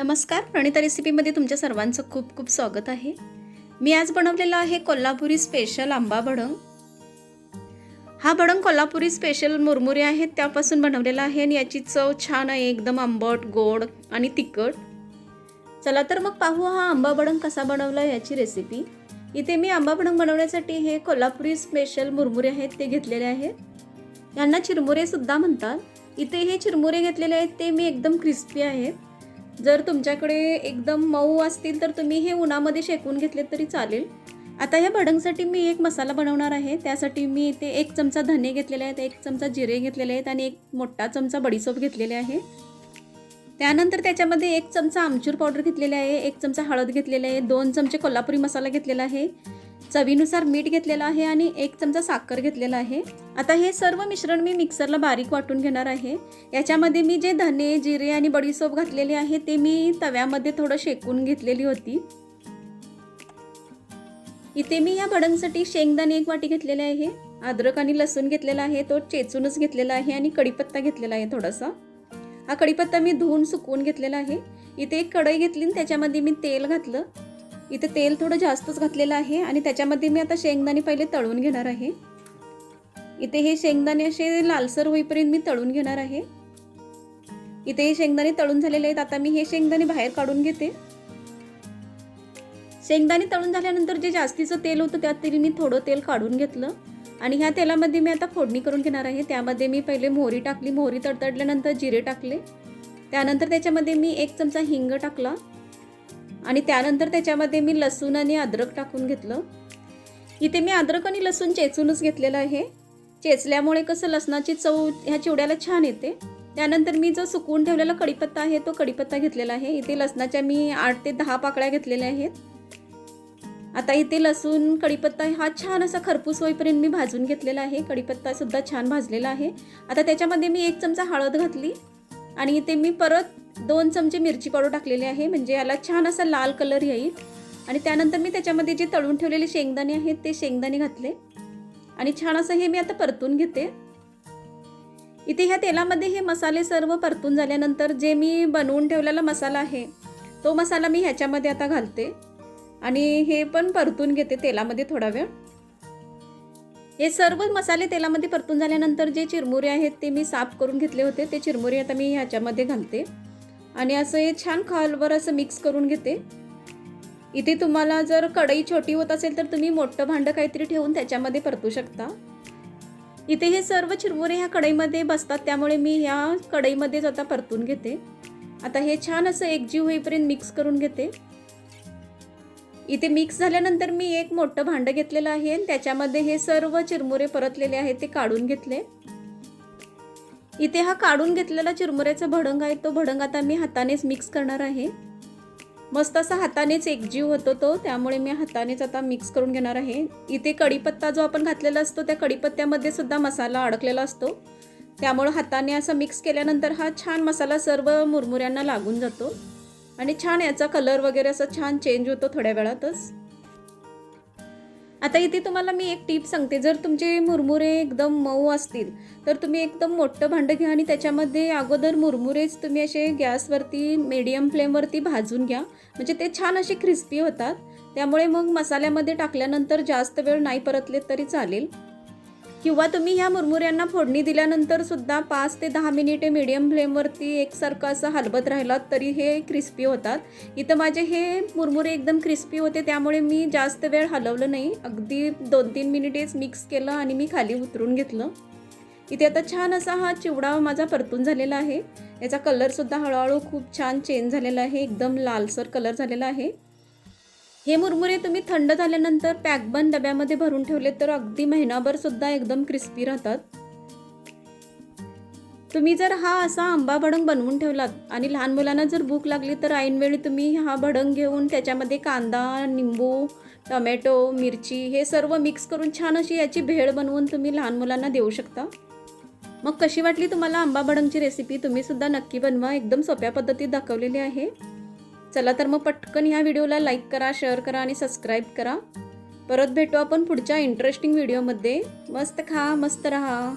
नमस्कार प्रणिता रेसिपीमध्ये तुमच्या सर्वांचं खूप खूप स्वागत आहे. मी आज बनवलेला आहे कोल्हापुरी स्पेशल आंबा भडंग. हा भडंग कोल्हापुरी स्पेशल मुरमुरे आहेत त्यापासून बनवलेला आहे आणि याची चव छान आहे एकदम आंबट गोड आणि तिखट. चला तर मग पाहू हा आंबा भडंग कसा बनवला याची रेसिपी इथे मी आंबा भडंग बनवण्यासाठी हे कोल्हापुरी स्पेशल मुरमुरे आहेत ते घेतलेले आहेत. यांना चिरमुरेसुद्धा म्हणतात. इथे हे चिरमुरे घेतलेले आहेत ते मी एकदम क्रिस्पी आहेत जर तुमच्याकडे एकदम मऊ असतील तर तुम्ही हे उन्हामध्ये शेकून घेतले तरी चालेल. आता ह्या भडंगसाठी मी एक मसाला बनवणार आहे. त्यासाठी मी इथे एक चमचा धने घेतलेले आहेत एक चमचा जिरे घेतलेले आहेत आणि एक मोठा चमचा बडीसोप घेतलेले आहे. त्यानंतर त्याच्यामध्ये एक चमचा आमचूर पावडर घेतलेले आहे एक चमचा हळद घेतलेले आहे दोन चमचे कोल्हापुरी मसाला घेतलेला आहे. चवीनुसार मीठ घेतलेलं आहे आणि एक चमचा साखर घेतलेला आहे. आता हे सर्व मिश्रण मी मिक्सरला बारीक वाटून घेणार आहे. याच्यामध्ये मी जे धने जिरे आणि बडीसोप घातलेले आहे ते मी तव्यामध्ये थोडं शेकून घेतलेली होती. इथे मी या भडंगसाठी शेंगदाणे एक वाटी घेतलेले आहे. अद्रक आणि लसूण घेतलेला आहे तो चेचूनच घेतलेला आहे आणि कढीपत्ता घेतलेला आहे थोडासा. हा कढीपत्ता मी धुवून सुकवून घेतलेला आहे. इथे एक कढई घेतली आणि त्याच्यामध्ये मी तेल घातलं. इथे तेल थोडं जास्तच घातलेलं आहे आणि त्याच्यामध्ये मी आता शेंगदाणे पहिले तळून घेणार आहे. इथे हे शेंगदाणे असे लालसर होईपर्यंत मी तळून घेणार आहे. इथे हे शेंगदाणे तळून झालेले आहेत. आता मी हे शेंगदाणे बाहेर काढून घेते. शेंगदाणे तळून झाल्यानंतर जे जास्तीचं तेल होतं त्यात तरी मी थोडं तेल काढून घेतलं. आणि ह्या तेलामध्ये मी आता फोडणी करून घेणार आहे. त्यामध्ये मी पहिले मोहरी टाकली. मोहरी तडतडल्यानंतर जिरे टाकले. त्यानंतर त्याच्यामध्ये मी एक चमचा हिंग टाकला. आणि त्यानंतर त्याच्यामध्ये मी लसूण आणि अद्रक टाकून घेतलं. इथे मी अद्रक आणि लसूण चेचूनच घेतलेलं आहे. चेचल्यामुळे कसं लसणाची चव ह्या चिवड्याला छान येते. त्यानंतर मी जो सुकवून ठेवलेला कढीपत्ता आहे तो कडीपत्ता घेतलेला आहे. इथे लसणाच्या मी आठ ते दहा पाकळ्या घेतलेल्या आहेत. आता इथे लसूण कढीपत्ता हा छान असा खरपूस होईपर्यंत मी भाजून घेतलेला आहे. कढीपत्ता सुद्धा छान भाजलेला आहे. आता त्याच्यामध्ये मी एक चमचा हळद घातली आणि इथे मी परत दोन चमचे मिरची पावडर टाकलेले आहे. म्हणजे याला छान असा लाल कलर येईल. आणि त्यानंतर मी त्याच्यामध्ये जे तळून ठेवलेले शेंगदाणे आहेत ते शेंगदाणे घातले. आणि छान असं हे मी आता परतून घेते. इथे ह्या तेलामध्ये हे मसाले सर्व परतून झाल्यानंतर जे मी बनवून ठेवलेला मसाला आहे तो मसाला मी ह्याच्यामध्ये आता घालते. आणि हे पण परतून घेते तेलामध्ये थोडा वेळ. हे सर्व मसाले तेलामध्ये परतून झाल्यानंतर जे चिरमुरे आहेत ते मी साफ करून घेतले होते. ते चिरमुरे आता मी ह्याच्यामध्ये घालते. आणि असं हे छान खालवर असं मिक्स करून घेते. इथे तुम्हाला जर कढई छोटी होत असेल तर तुम्ही मोठं भांडं काहीतरी ठेवून त्याच्यामध्ये परतू शकता. इथे हे सर्व चिरमुरे ह्या कढईमध्ये बसतात त्यामुळे मी ह्या कढईमध्येच आता परतून घेते. आता हे छान असं एकजीव होईपर्यंत मिक्स करून घेते. इथे मिक्स झाल्यानंतर मी एक मोठं भांडं घेतलेलं आहे आणि त्याच्यामध्ये हे सर्व चिरमुरे परतलेले आहेत ते काढून घेतले. इथे हा काढून घेतलेला चिरमुऱ्याचा भडंग आहे. तो भडंग आता मी हातानेच मिक्स करणार आहे. मस्त असा हातानेच एकजीव होतो तो. त्यामुळे मी हातानेच आता मिक्स करून घेणार आहे. इथे कढीपत्ता जो आपण घातलेला असतो त्या कढीपत्त्यामध्ये सुद्धा मसाला अडकलेला असतो. त्यामुळे हाताने असं मिक्स केल्यानंतर हा छान मसाला सर्व मुरमुऱ्यांना लागून जातो. आणि छान याचा कलर वगैरे असा छान चेंज होतो थोड्या वेळातच. आता इथे तुम्हाला मी एक टीप सांगते. जर तुमचे मुरमुरे एकदम मऊ असतील तर तुम्ही एकदम मोठं भांडं घ्या आणि त्याच्यामध्ये अगोदर मुरमुरेच तुम्ही असे गॅसवरती मीडियम फ्लेमवरती भाजून घ्या. म्हणजे ते छान असे क्रिस्पी होतात. त्यामुळे मग मसाल्यामध्ये टाकल्यानंतर जास्त वेळ नाही परतले तरी चालेल. किंवा तुम्ही ह्या मुरमुऱ्यांना फोडणी दिल्यानंतर सुद्धा पाच ते दहा मिनिटे मिडियम फ्लेमवरती एकसारखं असं हलवत राहिलात तरी हे क्रिस्पी होतात. इथं माझे हे मुरमुरे एकदम क्रिस्पी होते त्यामुळे मी जास्त वेळ हलवलं नाही. अगदी दोन तीन मिनिटेच मिक्स केलं आणि मी खाली उतरून घेतलं. इथे आता छान असा हा चिवडा माझा परतून झालेला आहे. याचा कलरसुद्धा हळूहळू खूप छान चेंज झालेला आहे. एकदम लालसर कलर झालेला आहे. हे मुरमुरे तुम्ही थंड झाल्यानंतर पॅकबन डब्यामध्ये भरून ठेवले तर अगदी महिनाभर सुद्धा एकदम क्रिस्पी राहतात. तुम्ही जर हा असा आंबा भडंग बनवून ठेवलात आणि लहान मुलांना जर भूक लागली तर ऐनवेळी तुम्ही हा भडंग घेऊन त्याच्यामध्ये कांदा निंबू टमॅटो मिरची हे सर्व मिक्स करून छान अशी याची भेळ बनवून तुम्ही लहान मुलांना देऊ शकता. मग कशी वाटली तुम्हाला आंबा भडंगची रेसिपी? तुम्हीसुद्धा नक्की बनवा. एकदम सोप्या पद्धतीत दाखवलेली आहे. चला तर मग पटकन ह्या व्हिडिओला लाईक करा शेअर करा आणि सबस्क्राईब करा. परत भेटू आपण पुढच्या इंटरेस्टिंग व्हिडिओमध्ये मस्त खा मस्त रहा.